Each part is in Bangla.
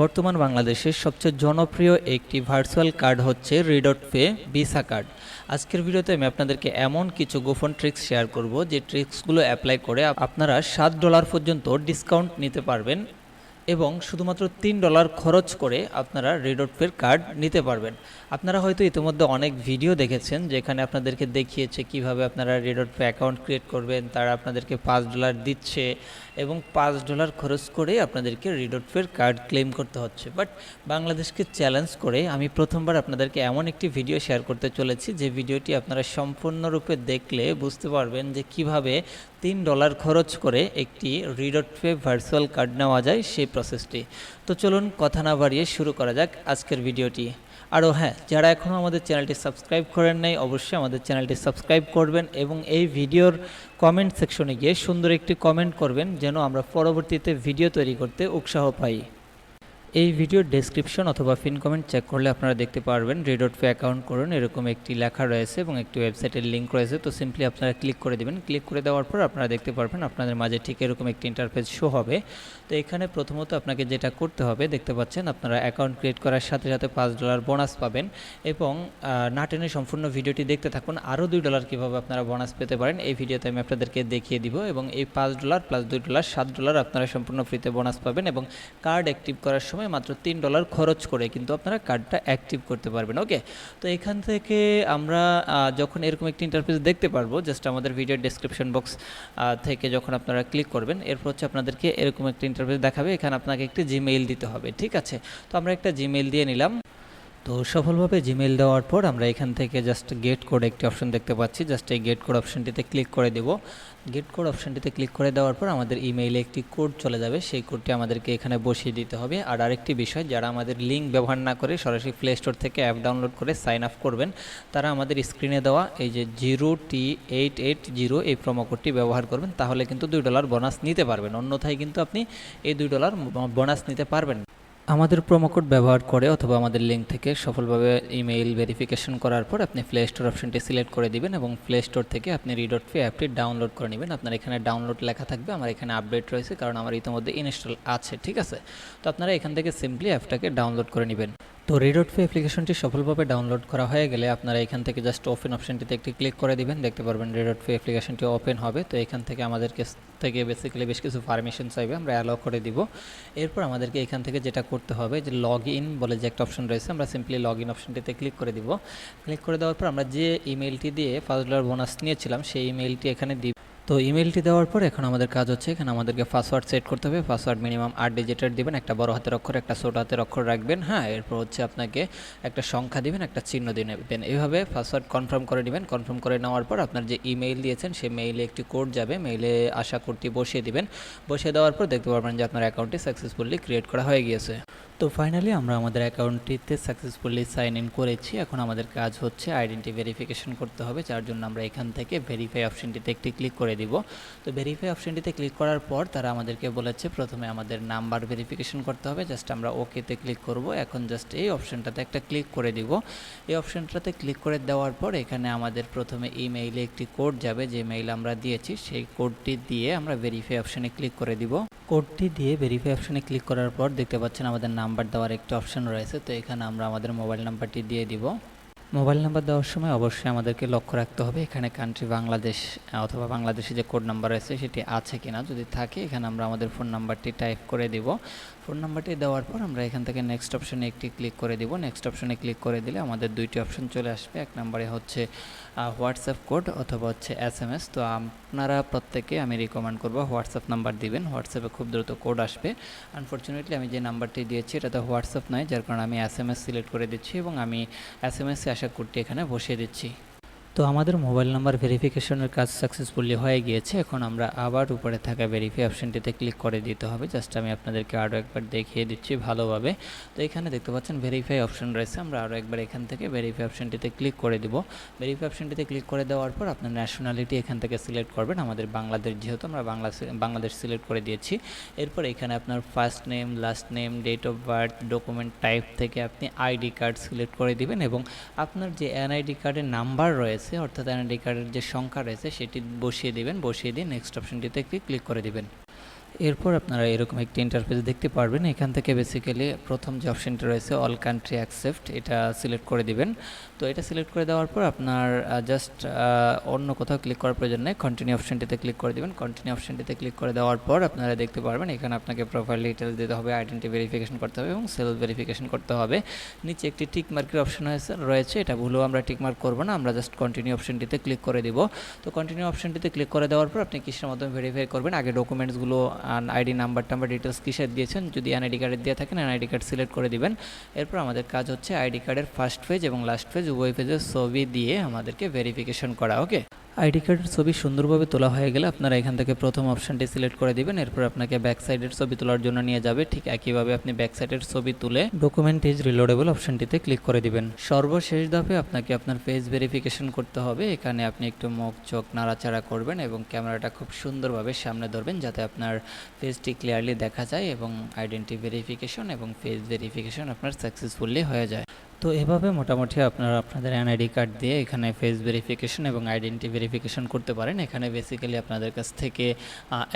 বর্তমান বাংলাদেশের সবচেয়ে জনপ্রিয় একটি ভার্চুয়াল কার্ড হচ্ছে রিডট পে ভিসা কার্ড আজকের ভিডিওতে আমি আপনাদেরকে এমন কিছু গোপন ট্রিক্স শেয়ার করব যে ট্রিক্সগুলো অ্যাপ্লাই করে আপনারা সাত ডলার পর্যন্ত ডিসকাউন্ট নিতে পারবেন। এবং শুধুমাত্র তিন ডলার খরচ করে আপনারা রেডট পের কার্ড নিতে পারবেন। আপনারা হয়তো ইতিমধ্যে অনেক ভিডিও দেখেছেন যেখানে আপনাদেরকে দেখিয়েছে কীভাবে আপনারা রেডট পে অ্যাকাউন্ট ক্রিয়েট করবেন, তারা আপনাদেরকে পাঁচ ডলার দিচ্ছে এবং পাঁচ ডলার খরচ করে আপনাদেরকে রিডট পের কার্ড ক্লেম করতে হচ্ছে। বাট বাংলাদেশকে চ্যালেঞ্জ করে আমি প্রথমবার আপনাদেরকে এমন একটি ভিডিও শেয়ার করতে চলেছি, যে ভিডিওটি আপনারা সম্পূর্ণরূপে দেখলে বুঝতে পারবেন যে কীভাবে তিন ডলার খরচ করে একটি রিডট পে ভার্চুয়াল কার্ড নেওয়া যায়, সেই প্রসেসটি তো চলুন কথা না বাড়িয়ে শুরু করা যাক আজকের ভিডিওটি। আরও হ্যাঁ যারা এখনও আমাদের চ্যানেলটি সাবস্ক্রাইব করেন নাই, অবশ্যই আমাদের চ্যানেলটি সাবস্ক্রাইব করবেন এবং এই ভিডিওর কমেন্ট সেকশনে গিয়ে সুন্দর একটি কমেন্ট করবেন, যেন আমরা পরবর্তীতে ভিডিও তৈরি করতে উৎসাহ পাই। এই ভিডিওর ডেসক্রিপশন অথবা পিন কমেন্ট চেক করলে আপনারা দেখতে পারবেন রেডট পে অ্যাকাউন্ট করুন, এরকম একটি লেখা রয়েছে এবং একটি ওয়েবসাইটের লিঙ্ক রয়েছে। তো সিম্পলি আপনারা ক্লিক করে দেবেন। ক্লিক করে দেওয়ার পর আপনারা দেখতে পারবেন, আপনাদের মাঝে ঠিক এরকম একটি ইন্টারফেস শো হবে। তো এখানে প্রথমত আপনাকে যেটা করতে হবে, দেখতে পাচ্ছেন আপনারা অ্যাকাউন্ট ক্রিয়েট করার সাথে সাথে পাঁচ ডলার বোনাস পাবেন এবং না টেনে সম্পূর্ণ ভিডিওটি দেখতে থাকুন। আরও দুই ডলার কীভাবে আপনারা বোনাস পেতে পারেন, এই ভিডিওতে আমি আপনাদেরকে দেখিয়ে দিব এবং এই পাঁচ ডলার প্লাস দুই ডলার সাত ডলার আপনারা সম্পূর্ণ ফ্রিতে বোনাস পাবেন এবং কার্ড অ্যাক্টিভ করার সময় মাত্র তিন ডলার খরচ করে কিন্তু আপনারা কার্ডটা অ্যাক্টিভ করতে পারবেন। ওকে তো এখান থেকে আমরা যখন এরকম একটি ইন্টারফেস দেখতে পারব জাস্ট আমাদের ভিডিও ডেসক্রিপশন বক্স থেকে যখন আপনারা ক্লিক করবেন, এরপর হচ্ছে আপনাদেরকে এরকম একটি ইন্টারফেস দেখাবে। এখানে আপনাকে একটি জিমেইল দিতে হবে। ঠিক আছে? তো আমরা একটা জিমেইল দিয়ে নিলাম। তো সফলভাবে জিমেইল দেওয়ার পর আমরা এখান থেকে জাস্ট গেট কোড একটি অপশন দেখতে পাচ্ছি। জাস্ট এই গেট কোড অপশনটিতে ক্লিক করে দেব। গেট কোড অপশনটিতে ক্লিক করে দেওয়ার পর আমাদের ইমেইলে একটি কোড চলে যাবে। সেই কোডটি আমাদেরকে এখানে বসিয়ে দিতে হবে। আর আরেকটি বিষয়, যারা আমাদের লিঙ্ক ব্যবহার না করে সরাসরি প্লে স্টোর থেকে অ্যাপ ডাউনলোড করে সাইন আপ করবেন, তারা আমাদের স্ক্রিনে দেওয়া এই যে zero T eight eight zero এই প্রোমো কোডটি ব্যবহার করবেন। তাহলে কিন্তু দুই ডলার বোনাস নিতে পারবেন। অন্যথায় কিন্তু আপনি এই দুই ডলার বোনাস নিতে পারবেন। আমাদের প্রোমো কোড ব্যবহার করে অথবা আমাদের লিঙ্ক থেকে সফলভাবে ইমেইল ভেরিফিকেশন করার পর আপনি প্লে স্টোর অপশনটি সিলেক্ট করে দিবেন এবং প্লে স্টোর থেকে আপনি রিডট ফি অ্যাপটি ডাউনলোড করে নেবেন। আপনার এখানে ডাউনলোড লেখা থাকবে, আমার এখানে আপডেট রয়েছে কারণ আমার ইতিমধ্যে ইনস্টল আছে, ঠিক আছে? তো আপনারা এখান থেকে সিম্পলি অ্যাপটাকে ডাউনলোড করে নেবেন। তো রিডট পে অ্যাপ্লিকেশনটি সফলভাবে ডাউনলোড করা হয়ে গেলে আপনারা এখান থেকে জাস্ট ওপেন অপশনটিতে একটি ক্লিক করে দিবেন, দেখতে পারবেন রিডট ফি অ্যাপ্লিকেশনটি ওপেন হবে। তো এখান থেকে আমাদের কাছ থেকে বেসিক্যালি বেশ কিছু পারমিশন চাইবে, আমরা অ্যালাউ করে দিব। এরপর আমাদেরকে এখান থেকে যেটা করতে হবে যে লগ ইন বলে যে একটা অপশন রয়েছে, আমরা সিম্পলি লগ ইন অপশনটিতে ক্লিক করে দিব। ক্লিক করে দেওয়ার পর আমরা যে ইমেলটি দিয়ে ফার্স্ট ডলার বোনাস নিয়েছিলাম, সেই ইমেলটি এখানে দিব। তো ইমেলটি দেওয়ার পর এখন আমাদের কাজ হচ্ছে, এখানে আমাদেরকে পাসওয়ার্ড সেট করতে হবে। পাসওয়ার্ড মিনিমাম আট ডিজিটের দিবেন, একটা বড় হাতের অক্ষর, একটা ছোট হাতের অক্ষর রাখবেন হ্যাঁ? এরপর হচ্ছে আপনাকে একটা সংখ্যা দিবেন, একটা চিহ্ন দিয়ে নেবেন। এইভাবে পাসওয়ার্ড কনফার্ম করে নেবেন। কনফার্ম করে নেওয়ার পর আপনার যে ইমেইল দিয়েছেন, সেই মেইলে একটি কোড যাবে, মেইলে আশা কোডটি বসিয়ে দিবেন। বসিয়ে দেওয়ার পর দেখতে পারবেন যে আপনার অ্যাকাউন্টটি সাকসেসফুলি ক্রিয়েট করা হয়ে গিয়েছে। তো ফাইনালি আমরা আমাদের অ্যাকাউন্টটিতে সাকসেসফুলি সাইন ইন করেছি। এখন আমাদের কাজ হচ্ছে আইডেন্টি ভেরিফিকেশন করতে হবে, যার জন্য আমরা এখান থেকে ভেরিফাই অপশনটিতে একটি ক্লিক করে দিব। তো ভেরিফাই অপশনটিতে ক্লিক করার পর তারা আমাদেরকে বলেছে, প্রথমে আমাদের নাম্বার ভেরিফিকেশন করতে হবে জাস্ট আমরা ওকেতে ক্লিক করব। এখন জাস্ট এই অপশনটাতে একটা ক্লিক করে দিব। এই অপশনটাতে ক্লিক করে দেওয়ার পর এখানে আমাদের প্রথমে ইমেইলে একটি কোড যাবে, যে মেইল আমরা দিয়েছি, সেই কোডটি দিয়ে আমরা ভেরিফাই অপশনে ক্লিক করে দিব। কোডটি দিয়ে ভেরিফাই অপশানে ক্লিক করার পর দেখতে পাচ্ছেন আমাদের নাম্বার দেওয়ার একটি অপশান রয়েছে। তো এখানে আমরা আমাদের মোবাইল নাম্বারটি দিয়ে দিব। মোবাইল নাম্বার দেওয়ার সময় অবশ্যই আমাদেরকে লক্ষ্য রাখতে হবে এখানে কান্ট্রি বাংলাদেশ অথবা বাংলাদেশে যে কোড নাম্বার রয়েছে সেটি আছে কিনা। যদি থাকে এখানে আমরা আমাদের ফোন নাম্বারটি টাইপ করে দিব। ফোন নাম্বারটি দেওয়ার পর আমরা এখান থেকে নেক্সট অপশনে একটি ক্লিক করে দিব। নেক্সট অপশনে ক্লিক করে দিলে আমাদের দুইটি অপশন চলে আসবে। এক নম্বরে হচ্ছে হোয়াটসঅ্যাপ কোড অথবা হচ্ছে এস এম এস তো আপনারা প্রত্যেকে আমি রিকমেন্ড করব হোয়াটসঅ্যাপ নাম্বার দিবেন। হোয়াটসঅ্যাপে খুব দ্রুত কোড আসবে। আনফর্চুনেটলি আমি যে নাম্বারটি দিয়েছি এটাতে হোয়াটসঅ্যাপ নয়, যার কারণে আমি এস এম এস সিলেক্ট করে দিচ্ছি এবং আমি এস এম এসে আসা কোডটি এখানে বসিয়ে দিচ্ছি। তো আমাদের মোবাইল নাম্বার ভেরিফিকেশনের কাজ সাকসেসফুলি হয়ে গিয়েছে। এখন আমরা আবার উপরে থাকা ভেরিফাই অপশনটিতে ক্লিক করে দিতে হবে। জাস্ট আমি আপনাদেরকে আরও একবার দেখিয়ে দিচ্ছি ভালোভাবে। তো এখানে দেখতে পাচ্ছেন ভেরিফাই অপশন রয়েছে। আমরা আরও একবার এখান থেকে ভেরিফাই অপশনটিতে ক্লিক করে দিব। ভেরিফাই অপশনটিতে ক্লিক করে দেওয়ার পর আপনার ন্যাশনালিটি এখান থেকে সিলেক্ট করবেন। আমাদের বাংলাদেশ যেহেতু আমরা বাংলা বাংলাদেশ সিলেক্ট করে দিয়েছি। এরপর এখানে আপনার first name last name date of birth document type থেকে আপনি আইডি কার্ড সিলেক্ট করে দিবেন এবং আপনার যে এনআইডি কার্ডের নাম্বার রয়েছে অর্থাৎ এনআইডি কার্ডের যে সংখ্যা রয়েছে সেটি বসিয়ে দিবেন, বসিয়ে দিয়ে নেক্সট অপশনটিতে ক্লিক করে দিবেন। এরপর আপনারা এরকম একটি ইন্টারফেস দেখতে পারবেন। এখান থেকে বেসিক্যালি প্রথম যে অপশনটা রয়েছে অল কান্ট্রি অ্যাকসেপ্ট এটা সিলেক্ট করে দিবেন। তো এটা সিলেক্ট করে দেওয়ার পর আপনার জাস্ট অন্য কোথাও ক্লিক করার প্রয়োজন নেই। কন্টিনিউ অপশনটিতে ক্লিক করে দিবেন। কন্টিনিউ অপশানটিতে ক্লিক করে দেওয়ার পর আপনারা দেখতে পারবেন, এখানে আপনাকে প্রোফাইল ডিটেলস দিতে হবে আইডেন্টি ভেরিফিকেশন করতে হবে এবং সেলফ ভেরিফিকেশন করতে হবে। নিচে একটি টিক মার্কের অপশন রয়েছে। এটা ভুলেও আমরা টিক মার্ক করব না, আমরা জাস্ট কন্টিনিউ অপশনটিতে ক্লিক করে দিব। তো কন্টিনিউ অপশানটিতে ক্লিক করে দেওয়ার পর আপনি কিসের মাধ্যমে ভেরিফাই করবেন? আগে ডকুমেন্টসগুলো আইডি নাম্বার টাম্বার ডিটেলস কিসের দিয়েছেন? যদি এনআইডি কার্ডের দিয়ে থাকেন এনআইডি কার্ড সিলেক্ট করে দিবেন। এরপর আমাদের কাজ হচ্ছে আইডি কার্ডের ফার্স্ট পেজ এবং লাস্ট পেজ উভয় পেজের ছবি দিয়ে আমাদেরকে ভেরিফিকেশন করা ওকে আইডি কার্ডের ছবি সুন্দরভাবে তোলা হয়ে গেলে আপনারা এখান থেকে প্রথম অপশনটি সিলেক্ট করে দিবেন। এরপর আপনাকে ব্যাক সাইডের ছবি তোলার জন্য নিয়ে যাবে। ঠিক একইভাবে আপনি ব্যাক সাইডের ছবি তুলে ডকুমেন্ট ইজ রিলোডেবল অপশনটিতে ক্লিক করে দিবেন। সর্বশেষ ধাপে আপনাকে আপনার ফেস ভেরিফিকেশন করতে হবে। এখানে আপনি একটু মুখ, চোখ নাড়াচাড়া করবেন এবং ক্যামেরাটা খুব সুন্দরভাবে সামনে ধরবেন যাতে আপনার ফেসটি ক্লিয়ারলি দেখা যায় এবং আইডেন্টি ভেরিফিকেশন এবং ফেস ভেরিফিকেশন আপনার সাকসেসফুলি হয়ে যায়। তো এভাবে মোটামুটি আপনারা আপনাদের এনআইডি কার্ড দিয়ে এখানে ফেস ভেরিফিকেশন এবং আইডেন্টি ভেরিফিকেশন করতে পারেন। এখানে বেসিক্যালি আপনাদের কাছ থেকে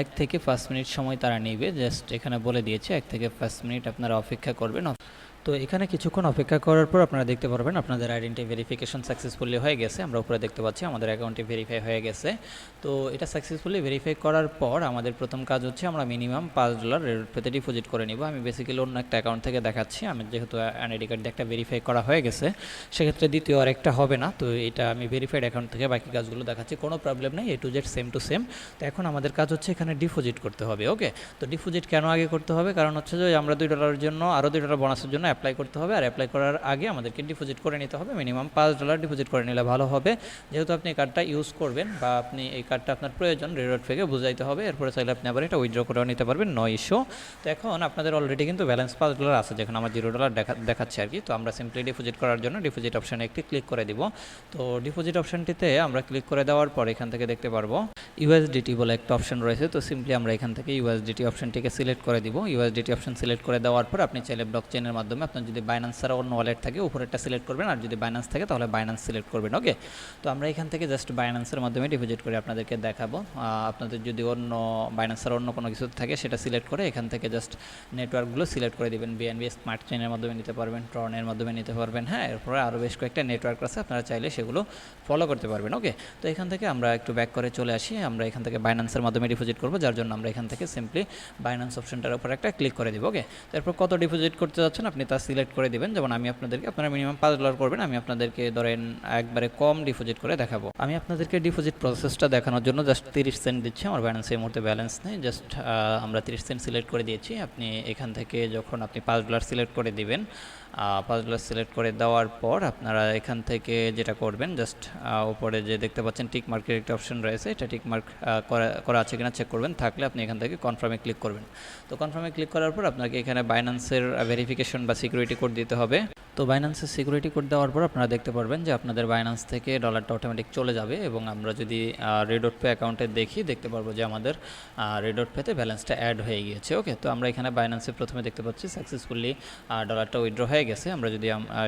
এক থেকে পাঁচ মিনিট সময় তারা নেবে। জাস্ট এখানে বলে দিয়েছে, এক থেকে পাঁচ মিনিট আপনারা অপেক্ষা করবেন। তো এখানে কিছুক্ষণ অপেক্ষা করার পর আপনারা দেখতে পারবেন আপনাদের আইডেন্টি ভেরিফিকেশন সাকসেসফুলি হয়ে গেছে। আমরা উপরে দেখতে পাচ্ছি আমাদের অ্যাকাউন্টটি ভেরিফাই হয়ে গেছে। তো এটা সাকসেসফুলি ভেরিফাই করার পর আমাদের প্রথম কাজ হচ্ছে আমরা মিনিমাম পাঁচ ডলার পেতে ডিপোজিট করে নিব। আমি বেসিক্যালি অন্য একটা অ্যাকাউন্ট থেকে দেখাচ্ছি। আমি যেহেতু আইডি কার্ড একটা ভেরিফাই করা হয়ে গেছে, সেক্ষেত্রে দ্বিতীয় আর একটা হবে না। তো এটা আমি ভেরিফাইড অ্যাকাউন্ট থেকে বাকি কাজগুলো দেখাচ্ছি। কোনো প্রবলেম নেই A to Z same to same তো এখন আমাদের কাজ হচ্ছে এখানে ডিপোজিট করতে হবে ওকে তো ডিপোজিট কেন আগে করতে হবে? কারণ হচ্ছে যে আমরা দুই ডলারের জন্য আরও দুই ডলার বোনাসের জন্য অ্যাপ্লাই করতে হবে আর অ্যাপ্লাই করার আগে আমাদেরকে ডিপোজিট করে নিতে হবে। মিনিমাম পাঁচ ডলার ডিপোজিট করে নিলে ভালো হবে। যেহেতু আপনি এই কার্ডটা ইউজ করবেন বা আপনি এই কার্ডটা আপনার প্রয়োজন রেডট থেকে বুঝাইতে হবে। এরপরে চাইলে আপনি আবার এটা উইথড্র করেও নিতে পারবেন নয় ইস্যু তো এখন আপনাদের অলরেডি কিন্তু ব্যালেন্স পাঁচ ডলার আছে, যেখানে আমার জিরো ডলার দেখা, দেখাচ্ছে আর কি। তো আমরা সিম্পলি ডিপোজিট করার জন্য ডিপোজিট অপশানে একটি ক্লিক করে দিব। তো ডিপোজিট অপশানটিতে আমরা ক্লিক করে দেওয়ার পর এখান থেকে দেখতে পারব ইউএসডিটি বলে একটা অপশন রয়েছে। তো সিম্পলি আমরা এখান থেকে ইউএসডিটি অপশনটিকে সিলেক্ট করে দিব। ইউএসডিটি অপশন সিলেক্ট করে দেওয়ার পর আপনি চাইলে ব্লক চেনের মাধ্যমে আপনার যদি বাইন্যান্স ছাড়া অন্য ওয়ালেট থাকে, উপরেরটা সিলেক্ট করবেন। আর যদি বাইন্যান্স থাকে, তাহলে বাইন্যান্স সিলেক্ট করবেন ওকে তো আমরা এখান থেকে জাস্ট বাইন্যান্সের মাধ্যমে ডিপোজিট করে আপনাদেরকে দেখাবো। আপনাদের যদি অন্য বাইন্যান্সের অন্য কোনো কিছু থাকে, সেটা সিলেক্ট করে এখান থেকে জাস্ট নেটওয়ার্কগুলো সিলেক্ট করে দিবেন। বিএনবি স্মার্ট চেনের মাধ্যমে নিতে পারবেন ট্রনের মাধ্যমে নিতে পারবেন হ্যাঁ? এরপরে আরও বেশ কয়েকটা নেটওয়ার্ক আছে, আপনারা চাইলে সেগুলো ফলো করতে পারবেন ওকে তো এখান থেকে আমরা একটু ব্যাক করে চলে আসি। আমরা এখান থেকে বাইন্যান্সের মাধ্যমে ডিপোজিট করব, যার জন্য আমরা এখান থেকে সিম্পলি বাইন্যান্স অপশনটার উপর একটা ক্লিক করে দিব ওকে তারপর কত ডিপোজিট করতে যাচ্ছেন আপনি তা সিলেক্ট করে দিবেন। যেমন আমি আপনাদেরকে, আপনারা মিনিমাম পাঁচ ডলার করবেন, আমি আপনাদেরকে ধরেন একবারে কম ডিপোজিট করে দেখাবো। আমি আপনাদেরকে ডিপোজিট প্রসেসটা দেখানোর জন্য জাস্ট তিরিশ সেন্ট দিচ্ছি। আমার ব্যালেন্সের এই মুহূর্তে ব্যালেন্স নেই। জাস্ট আমরা তিরিশ সেন্ট সিলেক্ট করে দিয়েছি। আপনি এখান থেকে যখন আপনি পাঁচ ডলার সিলেক্ট করে দিবেন ডলার সিলেক্ট করে দেওয়ার পর আপনারা এখান থেকে যেটা করবেন জাস্ট উপরে যে দেখতে পাচ্ছেন টিক মার্কের একটা অপশন রয়েছে, এটা টিক মার্ক করা করা আছে কিনা চেক করবেন, থাকলে আপনি এখান থেকে কনফার্মে ক্লিক করবেন। তো কনফার্মে ক্লিক করার পর আপনাকে এখানে বাইন্যান্সের ভেরিফিকেশন বা সিকিউরিটি কোড দিতে হবে। তো বাইন্যান্সের সিকিউরিটি কোড দেওয়ার পর আপনারা দেখতে পারবেন যে আপনাদের বাইন্যান্স থেকে ডলারটা অটোমেটিক চলে যাবে এবং আমরা যদি রেডট পে অ্যাকাউন্টে দেখি, দেখতে পারব যে আমাদের রেডট পেতে ব্যালেন্সটা অ্যাড হয়ে গিয়েছে। ওকে তো আমরা এখানে বাইন্যান্সে প্রথমে দেখতে পাচ্ছি সাকসেসফুলি ডলারটা উইথড্র হয়ে গেছে। আমরা যদি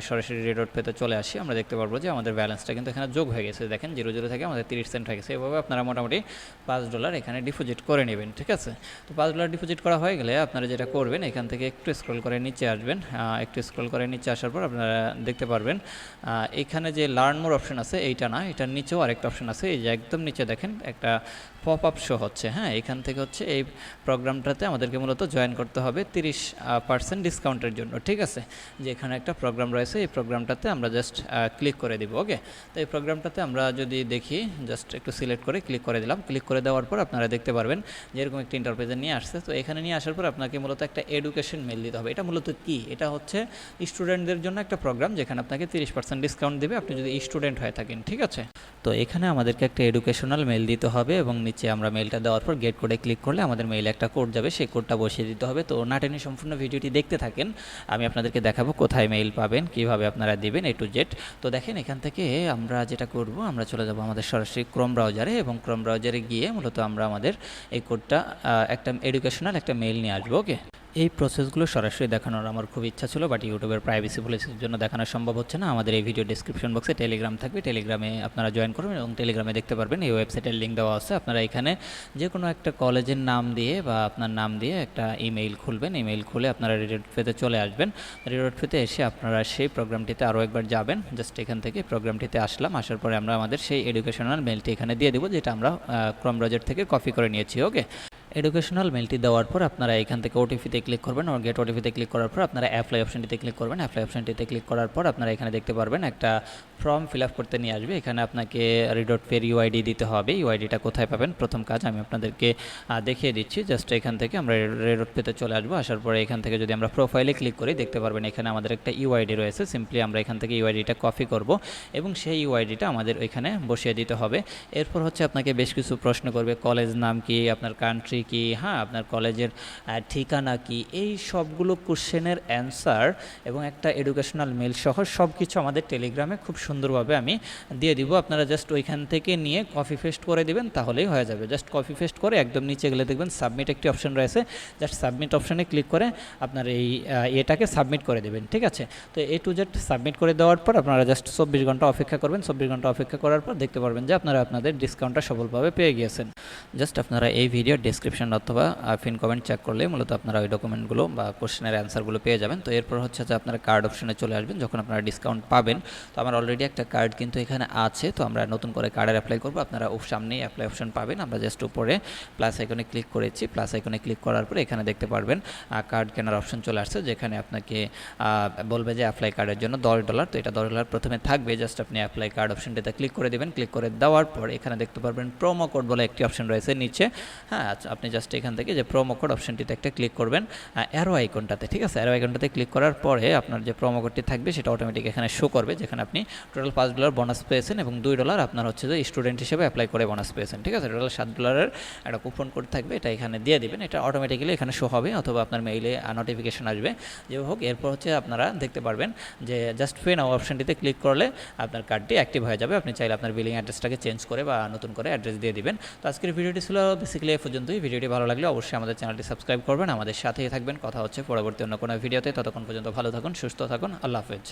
সরাসরি রেডট পেতে চলে আসি, আমরা দেখতে পারব যে আমাদের ব্যালেন্সটা কিন্তু এখানে যোগ হয়ে গেছে। দেখেন জিরো জিরো থেকে আমাদের তিরিশ সেন্ট হয়ে গেছে। এভাবে আপনারা মোটামুটি পাঁচ ডলার এখানে ডিপোজিট করে নেবেন, ঠিক আছে? তো পাঁচ ডলার ডিপোজিট করা হয়ে গেলে আপনারা যেটা করবেন, এখান থেকে একটু স্ক্রল করে নিচে আসবেন। একটু স্ক্রল করে নিচে আসার পর আপনারা দেখতে পারবেন। এখানে যে লার্ন মোর অপশন আছে, এইটা না, এটার নিচেও আরেকটা অপশন আছে। এই যে একদম নিচে দেখেন, একটা পপ আপ শো হচ্ছে হ্যাঁ? এখান থেকে হচ্ছে এই প্রোগ্রামটাতে আমাদেরকে মূলত জয়েন করতে হবে তিরিশ পার্সেন্ট ডিসকাউন্টের জন্য, ঠিক আছে? যে এখানে একটা প্রোগ্রাম রয়েছে, এই প্রোগ্রামটাতে আমরা জাস্ট ক্লিক করে দিব ওকে তো এই প্রোগ্রামটাতে আমরা যদি দেখি জাস্ট একটু সিলেক্ট করে ক্লিক করে দিলাম। ক্লিক করে দেওয়ার পর আপনারা দেখতে পারবেন যে এরকম একটা ইন্টারপ্রেজে নিয়ে আসছে। তো এখানে নিয়ে আসার পর আপনাকে মূলত একটা এডুকেশন মেল দিতে হবে। এটা মূলত কি? এটা হচ্ছে স্টুডেন্টদের জন্য একটা প্রোগ্রাম যেখানে আপনাকে তিরিশ পার্সেন্ট ডিসকাউন্ট দেবে আপনি যদি স্টুডেন্ট হয়ে থাকেন, ঠিক আছে? তো এখানে আমাদেরকে একটা এডুকেশনাল মেল দিতে হবে এবং নিচে আমরা মেলটা দেওয়ার পর গেট কোডে ক্লিক করলে আমাদের মেইলে একটা কোড যাবে, সেই কোডটা বসিয়ে দিতে হবে। তো না টেনে সম্পূর্ণ ভিডিওটি দেখতে থাকেন, আমি আপনাদেরকে দেখাবো কোথায় মেইল পাবেন, কীভাবে আপনারা দিবেন এ টু জেড তো দেখেন, এখান থেকে আমরা যেটা করব, আমরা চলে যাব আমাদের সরাসরি ক্রোম ব্রাউজারে এবং ক্রোম ব্রাউজারে গিয়ে মূলত আমরা আমাদের এই কোডটা একটা এডুকেশনাল একটা মেইল নিয়ে আসব ওকে এই প্রসেসগুলো সরাসরি দেখানোর আমার খুব ইচ্ছা ছিল বাট ইউটিউবের প্রাইভেসি পলিসির জন্য দেখানো সম্ভব হচ্ছে না। আমাদের এই ভিডিও ডিসক্রিপশন বক্সে টেলিগ্রাম থাকবে। টেলিগ্রামে আপনারা জয়েন করবেন এবং টেলিগ্রামে দেখতে পারবেন এই ওয়েবসাইটের লিঙ্ক দেওয়া আছে। আপনারা এখানে যে কোনো একটা কলেজের নাম দিয়ে বা আপনার নাম দিয়ে একটা ইমেইল খুলবেন। ইমেইল খুলে আপনারা রিডোট ফেতে চলে আসবেন। রিডোট ফেতে এসে আপনারা সেই প্রোগ্রামটিতে আরও একবার যাবেন। জাস্ট এখান থেকে প্রোগ্রামটিতে আসলাম। আসার পরে আমরা আমাদের সেই এডুকেশনাল মেলটি এখানে দিয়ে দেবো, যেটা আমরা ক্রম ব্রাউজার থেকে কপি করে নিয়েছি ওকে এডুকেশনাল মেলটি দেওয়ার পর আপনারা এখান থেকে ওটিপিতে ক্লিক করবেন আর গেট ওটিপিতে ক্লিক করার পর আপনারা অ্যাপ্লাই অপশনটিতে ক্লিক করবেন। অ্যাপ্লাই অপশনটিতে ক্লিক করার পর আপনারা এখানে দেখতে পারবেন একটা ফর্ম ফিল আপ করতে নিয়ে আসবে। এখানে আপনাকে রিডোট পের ইউআইডি দিতে হবে। ইউআইডিটা কোথায় পাবেন? প্রথম কাজ আমি আপনাদেরকে দেখিয়ে দিচ্ছি। জাস্ট এখান থেকে আমরা রেডোট পেতে চলে আসব। আসার পরে এখান থেকে যদি আমরা প্রোফাইলে ক্লিক করি, দেখতে পারবেন এখানে আমাদের একটা ইউআইডি রয়েছে। সিম্পলি আমরা এখান থেকে ইউআইডিটা কপি করব এবং সেই ইউআইডিটা আমাদের এখানে বসিয়ে দিতে হবে। এরপর হচ্ছে আপনাকে বেশ কিছু প্রশ্ন করবে। কলেজ নাম কি? আপনার কান্ট্রি কি হ্যাঁ আপনার কলেজের ঠিকানা কি? এই সবগুলো কোশ্চেনের অ্যান্সার এবং একটা এডুকেশনাল মেল সহ সব কিছু আমাদের টেলিগ্রামে খুব সুন্দরভাবে আমি দিয়ে দিব। আপনারা জাস্ট ওইখান থেকে নিয়ে কপি পেস্ট করে দিবেন, তাহলেই হয়ে যাবে। জাস্ট কপি পেস্ট করে একদম নিচে গেলে দেখবেন সাবমিট একটি অপশন রয়েছে। জাস্ট সাবমিট অপশনে ক্লিক করে আপনার এই এটাকে সাবমিট করে দেবেন, ঠিক আছে? তো এ টু জেড সাবমিট করে দেওয়ার পর আপনারা জাস্ট চব্বিশ ঘণ্টা অপেক্ষা করবেন। চব্বিশ ঘণ্টা অপেক্ষা করার পর দেখতে পারবেন যে আপনারা আপনাদের ডিসকাউন্টটা সফলভাবে পেয়ে গিয়েছেন। জাস্ট আপনারা এই ভিডিও ডিসক্রিপশন অথবা ফিন কমেন্ট চেক করলে মূলত আপনারা ওই ডকুমেন্টগুলো বা কোশ্চেনের অ্যান্সারগুলো পেয়ে যাবেন। তো এরপর হচ্ছে যে আপনারা কার্ড অপশনে চলে আসবেন যখন আপনারা ডিসকাউন্ট পাবেন। তো আমার অলরেডি একটা কার্ড কিন্তু এখানে আছে তো আমরা নতুন করে কার্ডের অ্যাপ্লাই করব। আপনারা সামনেই অ্যাপ্লাই অপশন পাবেন। আমরা জাস্ট উপরে প্লাস আইকনে ক্লিক করেছি। প্লাস আইকনে ক্লিক করার পরে এখানে দেখতে পারবেন কার্ড কেনার অপশন চলে আসছে যেখানে আপনাকে বলবে যে অ্যাপ্লাই কার্ডের জন্য দশ ডলার তো এটা দশ ডলার প্রথমে থাকবে। জাস্ট আপনি অ্যাপ্লাই কার্ড অপশনটিতে ক্লিক করে দেবেন। ক্লিক করে দেওয়ার পর এখানে দেখতে পারবেন প্রোমো কোড বলে একটি অপশন রয়েছে নিচে। হ্যাঁ আচ্ছা, আপনি জাস্ট এখান থেকে যে প্রোমো কোড অপশনটিতে একটা ক্লিক করবেন অ্যারো আইকনটাতে ঠিক আছে? অ্যারো আইকনটাতে ক্লিক করার পরে আপনার যে প্রোমো কোডটি থাকবে, সেটা অটোমেটিক এখানে শো করবে, যেখানে আপনি টোটাল পাঁচ ডলার বোনাস পেয়েছেন এবং দুই ডলার আপনার হচ্ছে যে স্টুডেন্ট হিসেবে অ্যাপ্লাই করে বোনাস পেয়েছেন, ঠিক আছে? টোটাল সাত ডলারের একটা কুপন কোড থাকবে, এটা এখানে দিয়ে দিবেন, এটা অটোমেটিক্যালি এখানে শো হবে, অথবা আপনার মেইলে নোটিফিকেশন আসবে। যে হোক, এরপর হচ্ছে আপনারা দেখতে পারবেন যে জাস্ট পে নাও অপশনটিতে ক্লিক করলে আপনার কার্ডটি অ্যাক্টিভ হয়ে যাবে। আপনি চাইলে আপনার বিলিং অ্যাড্রেসটাকে চেঞ্জ করে বা নতুন করে অ্যাড্রেস দিয়ে দিবেন। তো আজকের ভিডিওটি ছিল বেসিক্যালি এ পর্যন্তই। ভিডিওটি ভালো লাগলে অবশ্যই আমাদের চ্যানেলটি সাবস্ক্রাইব করবেন। আমাদের সাথেই থাকবেন। কথা হচ্ছে পরবর্তী অন্য কোনো ভিডিওতে। ততক্ষণ পর্যন্ত ভালো থাকুন, সুস্থ থাকুন। আল্লাহ হাফেজ।